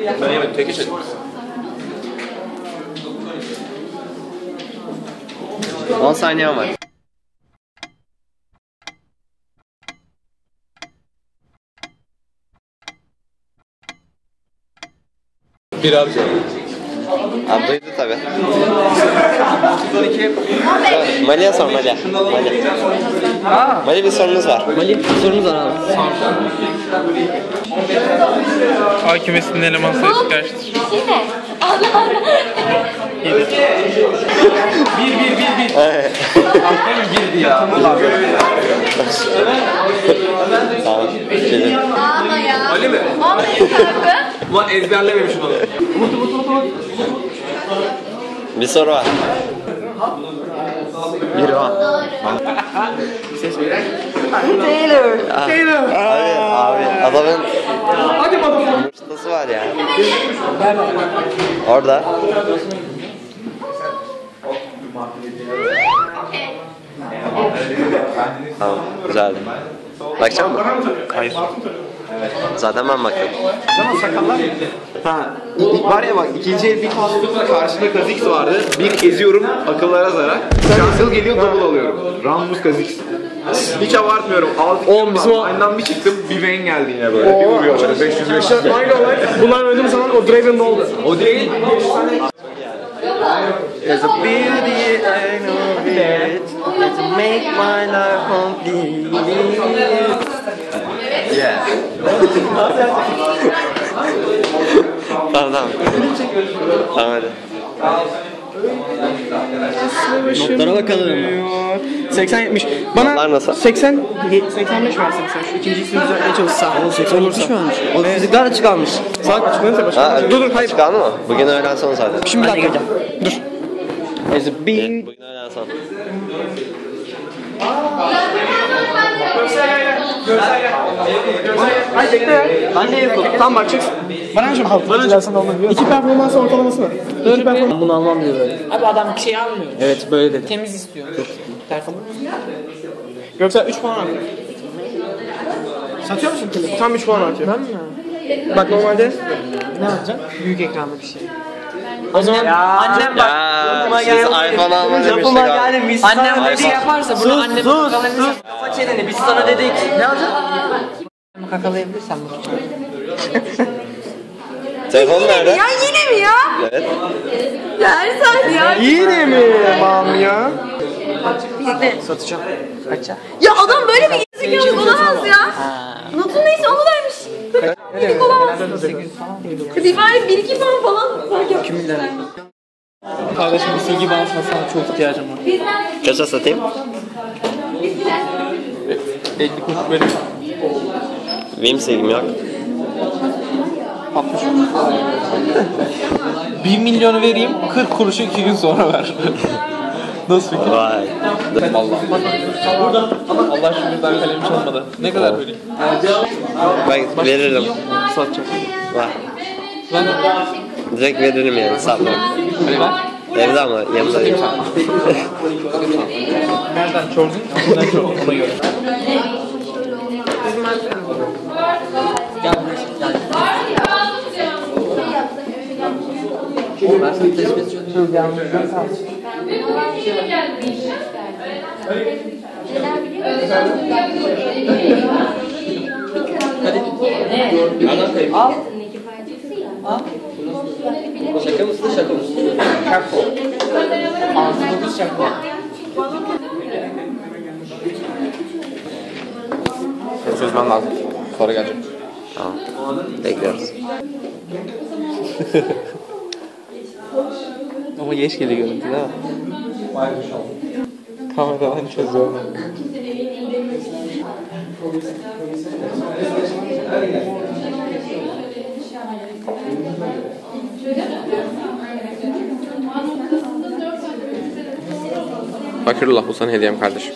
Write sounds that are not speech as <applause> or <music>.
Yemedim tek içelim. On saniyen var. Bir abi. Duydu tabi. Mali'ye sor Mali. Mali. Mali bir sorunuz var. Mali sorunuz var abi. A kümesinin eleman sayısı kaçtır? Yine. Allah Allah. Tamam. Şimdi Ama ya. Ali mi? Vallahi çarpı. Ama ezberlememişim onu. bir soru var. Bir o. Taylor. Taylor. Abi, abi adamın var ya. Orada. Tamam, güzeldi. Bakacak mısın? Hayır. Zaten ben bakıyorum. Ama sakallar. Ha, var ya bak ikinci el bir karşımda Kazix vardı. Bir eziyorum akıllara zarar. Şansıl geliyor double alıyorum. Rammus Kazix. Hiç abartmıyorum. Alt Oğlum bizim o... Aynen bir çıktım bir Vayne geldi yine böyle. Bir vuruyor böyle 500 500. Aynı olay. Bunlar öldüğüm zaman o Draven oldu. O değil. There's a beauty I know it to make my life complete. Tamam tamam. Tamam hadi. Notlara bakalım. 80 70. Bana Notlar nasıl? 80 ye- 85 versin sen şu ikinci ismini düzeltmeye çalışsan. 80 70 mi olmuş? O fizikler açık almış. Saat açıklanırsa başka. Ha, dur dur hayır. Mı? Bugün öğlen son zaten. Şimdi bir dakika. Dur. There's a big... Bugün öğlen son. Hayır bekle. Ben de yokum. Tam bakacaksın. Bana şimdi Bana İki performans ortalaması var. İki performans. Bunu almam diyor böyle. Abi adam bir şey almıyor. Evet böyle dedi. Temiz istiyor. Performans. Göksel 3 puan artıyor. Satıyor musun kimi? Tam 3 puan artıyor. Ben mi? Bak normalde Ne alacağım? Büyük ekranlı bir şey. O zaman annem bak. Ya siz iPhone alma demiştik Yapıma abi. geldim biz Annem şey dedik. yaparsa bunu Sus annem sus sus. Kafa çeneni biz sana dedik. Ne alacaksın? kakalayabilirsem bunu. Telefon nerede? Ya yine mi ya? Evet. Ya her saat ya. yine mi mam ya? Bekle. Satacağım. Kaça? Ya adam böyle bir gerizekalı olamaz ya. Notun neyse onu vermiş. Birlik olamaz. Divine 1-2 puan falan yapmış. Kardeşim bir silgi balansına sana çok ihtiyacım var. Kaça satayım? 50 kuruş verin. Benim sevgim yok. 60 1 <laughs> milyonu vereyim 40 kuruşu 2 gün sonra ver. <laughs> Nasıl fikir? Vay. Allah. Allah şükür daha kalem çalmadı. Ne kadar vereyim? Ben veririm. Satacağım. Var. Ben Direkt veririm yani satmam. Hadi ver. Evde ama yanımda değil. Nereden çordun? Nereden çordun? Ona göre. Gel buraya. Gel. Al. Al. Şaka mısın şaka mısın? Ağzı 9 çakma. Çözmem lazım. Sonra gelecek. Tamam. Bekliyoruz. <laughs> Ama geç geliyor görüntü değil mi? Kameradan çözüyorum. Fakirullah bu sana hediyem kardeşim.